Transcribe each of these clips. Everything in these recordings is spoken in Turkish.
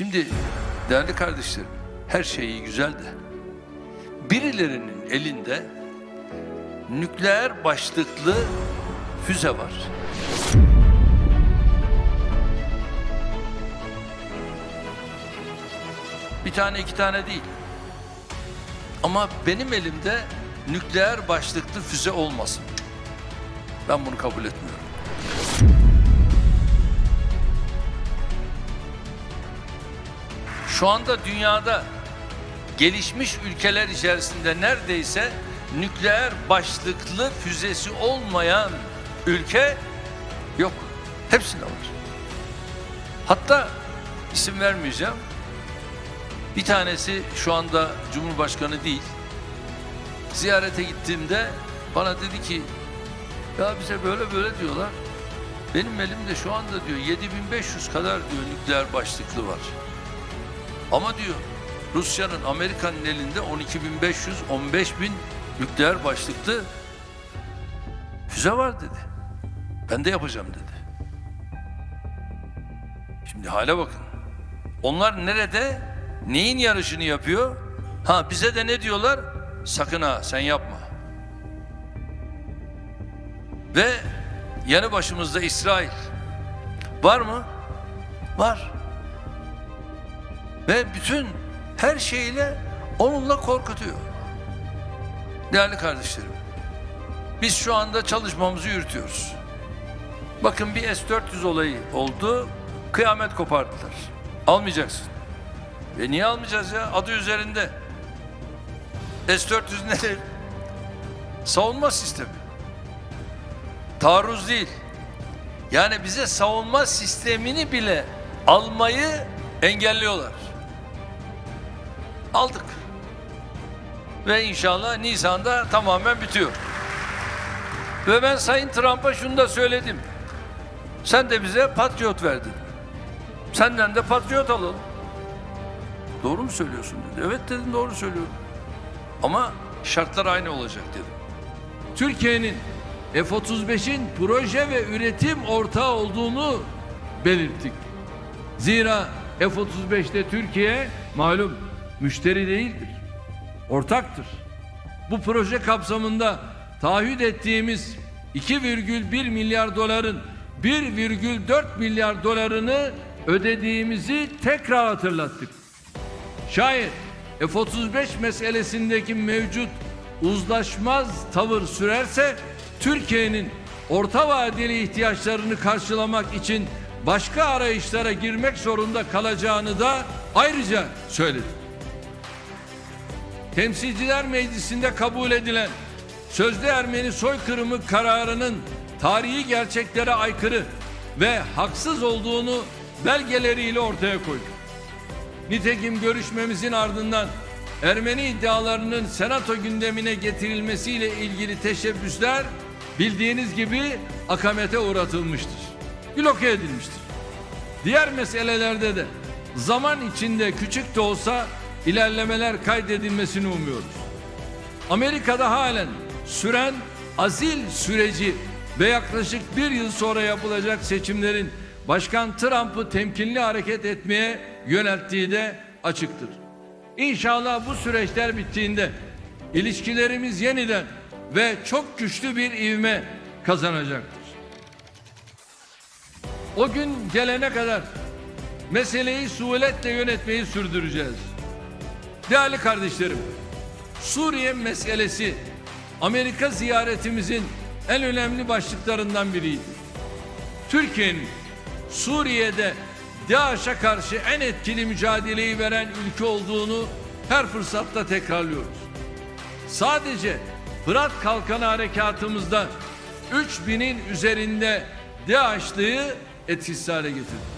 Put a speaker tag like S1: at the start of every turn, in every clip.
S1: Şimdi değerli kardeşlerim her şey iyi güzel de birilerinin elinde nükleer başlıklı füze var. Bir tane iki tane değil. Ama benim elimde nükleer başlıklı füze olmasın. Ben bunu kabul etmiyorum. Şu anda dünyada gelişmiş ülkeler içerisinde neredeyse nükleer başlıklı füzesi olmayan ülke yok. Hepsinde var. Hatta isim vermeyeceğim. Bir tanesi şu anda Cumhurbaşkanı değil. Ziyarete gittiğimde bana dedi ki ya bize böyle böyle diyorlar. Benim elimde şu anda diyor 7500 kadar diyor nükleer başlıklı var. Ama diyor Rusya'nın Amerika'nın elinde 12500 15000 nükleer başlıklı füze var dedi. Ben de yapacağım dedi. Şimdi hale bakın. Onlar nerede? Neyin yarışını yapıyor? Ha bize de ne diyorlar? Sakın ha sen yapma. Ve yanı başımızda İsrail. Var mı? Var. Ve bütün her şeyle onunla korkutuyor. Değerli kardeşlerim, biz şu anda çalışmamızı yürütüyoruz. Bakın bir S-400 olayı oldu, kıyamet kopardılar. Almayacaksın. Ve niye almayacağız ya? Adı üzerinde. S-400 nedir? Savunma sistemi. Taarruz değil. Yani bize savunma sistemini bile almayı engelliyorlar. Aldık. Ve inşallah Nisan'da tamamen bitiyor. Ve ben Sayın Trump'a şunu da söyledim. Sen de bize patriot verdin. Senden de patriot alalım. Doğru mu söylüyorsun dedi. Evet dedim doğru söylüyorum. Ama şartlar aynı olacak dedim.
S2: Türkiye'nin F-35'in proje ve üretim ortağı olduğunu belirttik. Zira F-35'te Türkiye malum müşteri değildir. Ortaktır. Bu proje kapsamında taahhüt ettiğimiz 2,1 milyar doların 1,4 milyar dolarını ödediğimizi tekrar hatırlattık. Şayet F-35 meselesindeki mevcut uzlaşmaz tavır sürerse Türkiye'nin orta vadeli ihtiyaçlarını karşılamak için başka arayışlara girmek zorunda kalacağını da ayrıca söyledim. Temsilciler Meclisi'nde kabul edilen sözde Ermeni soykırımı kararının tarihi gerçeklere aykırı ve haksız olduğunu belgeleriyle ortaya koyduk. Nitekim görüşmemizin ardından Ermeni iddialarının senato gündemine getirilmesiyle ilgili teşebbüsler bildiğiniz gibi akamete uğratılmıştır. Bloke edilmiştir. Diğer meselelerde de zaman içinde küçük de olsa ilerlemeler kaydedilmesini umuyoruz. Amerika'da halen süren azil süreci ve yaklaşık bir yıl sonra yapılacak seçimlerin Başkan Trump'ı temkinli hareket etmeye yönelttiği de açıktır. İnşallah bu süreçler bittiğinde ilişkilerimiz yeniden ve çok güçlü bir ivme kazanacaktır. O gün gelene kadar meseleyi suhuletle yönetmeyi sürdüreceğiz. Değerli kardeşlerim, Suriye meselesi Amerika ziyaretimizin en önemli başlıklarından biriydi. Türkiye'nin Suriye'de DAEŞ'e karşı en etkili mücadeleyi veren ülke olduğunu her fırsatta tekrarlıyoruz. Sadece Fırat Kalkanı harekatımızda 3000'in üzerinde DAEŞ'lıyı etkisiz hale getirdik.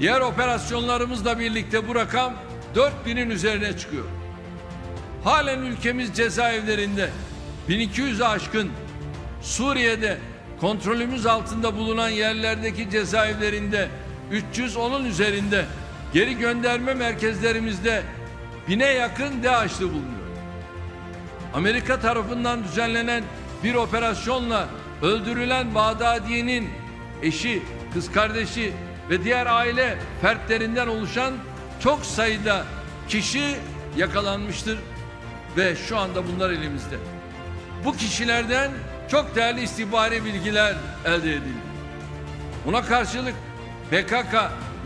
S2: Diğer operasyonlarımızla birlikte bu rakam 4000'in üzerine çıkıyor. Halen ülkemiz cezaevlerinde 1200'ü aşkın Suriye'de kontrolümüz altında bulunan yerlerdeki cezaevlerinde 310'un üzerinde geri gönderme merkezlerimizde bine yakın DAEŞ'li bulunuyor. Amerika tarafından düzenlenen bir operasyonla öldürülen Bağdadi'nin eşi, kız kardeşi ve diğer aile fertlerinden oluşan çok sayıda kişi yakalanmıştır ve şu anda bunlar elimizde. Bu kişilerden çok değerli istihbari bilgiler elde edildi. Buna karşılık PKK,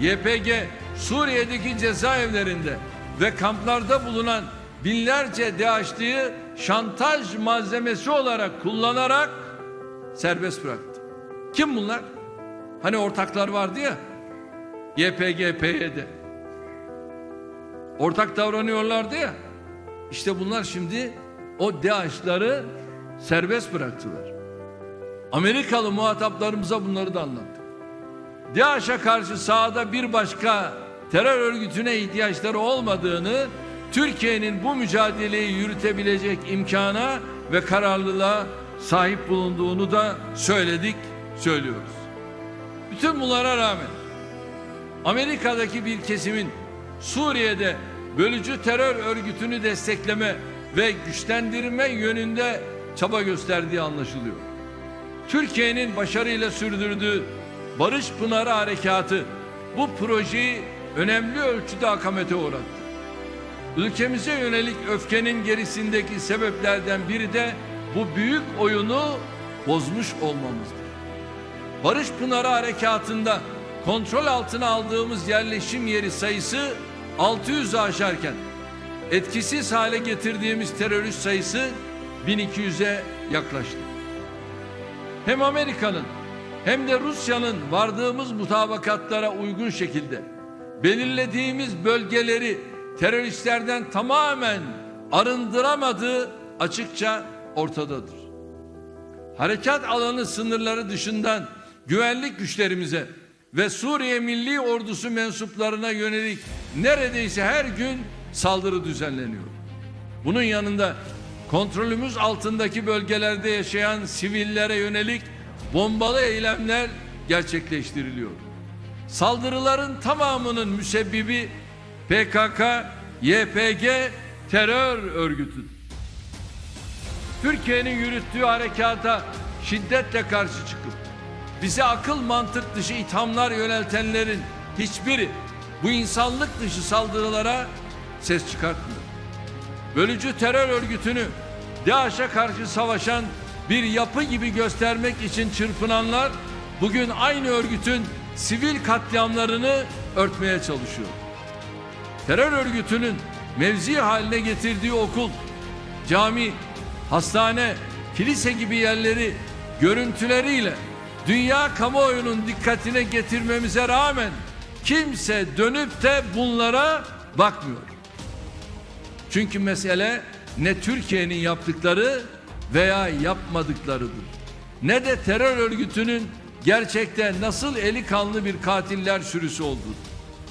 S2: YPG Suriye'deki cezaevlerinde ve kamplarda bulunan binlerce DAEŞ'liyi şantaj malzemesi olarak kullanarak serbest bıraktı. Kim bunlar? Hani ortaklar vardı ya YPG, PYD. Ortak davranıyorlardı ya. İşte bunlar şimdi o DAEŞ'ları serbest bıraktılar. Amerikalı muhataplarımıza bunları da anlattık. DAEŞ'e karşı sahada bir başka terör örgütüne ihtiyaçları olmadığını, Türkiye'nin bu mücadeleyi yürütebilecek imkana ve kararlılığa sahip bulunduğunu da söyledik, söylüyoruz. Bütün bunlara rağmen Amerika'daki bir kesimin Suriye'de bölücü terör örgütünü destekleme ve güçlendirme yönünde çaba gösterdiği anlaşılıyor. Türkiye'nin başarıyla sürdürdüğü Barış Pınarı Harekatı bu projeyi önemli ölçüde akamete uğrattı. Ülkemize yönelik öfkenin gerisindeki sebeplerden biri de bu büyük oyunu bozmuş olmamızdır. Barış Pınarı Harekatı'nda kontrol altına aldığımız yerleşim yeri sayısı 600'ü aşarken etkisiz hale getirdiğimiz terörist sayısı 1200'e yaklaştı. Hem Amerika'nın hem de Rusya'nın vardığımız mutabakatlara uygun şekilde belirlediğimiz bölgeleri teröristlerden tamamen arındıramadığı açıkça ortadadır. Harekat alanı sınırları dışından güvenlik güçlerimize ve Suriye Milli Ordusu mensuplarına yönelik neredeyse her gün saldırı düzenleniyor. Bunun yanında kontrolümüz altındaki bölgelerde yaşayan sivillere yönelik bombalı eylemler gerçekleştiriliyor. Saldırıların tamamının müsebbibi PKK, YPG terör örgütüdür. Türkiye'nin yürüttüğü harekata şiddetle karşı çıkıp bize akıl mantık dışı ithamlar yöneltenlerin hiçbiri bu insanlık dışı saldırılara ses çıkartmıyor. Bölücü terör örgütünü DAEŞ'e karşı savaşan bir yapı gibi göstermek için çırpınanlar bugün aynı örgütün sivil katliamlarını örtmeye çalışıyor. Terör örgütünün mevzi haline getirdiği okul, cami, hastane, kilise gibi yerleri görüntüleriyle dünya kamuoyunun dikkatine getirmemize rağmen kimse dönüp de bunlara bakmıyor. Çünkü mesele ne Türkiye'nin yaptıkları veya yapmadıklarıdır. Ne de terör örgütünün gerçekten nasıl eli kanlı bir katiller sürüsü olduğudur.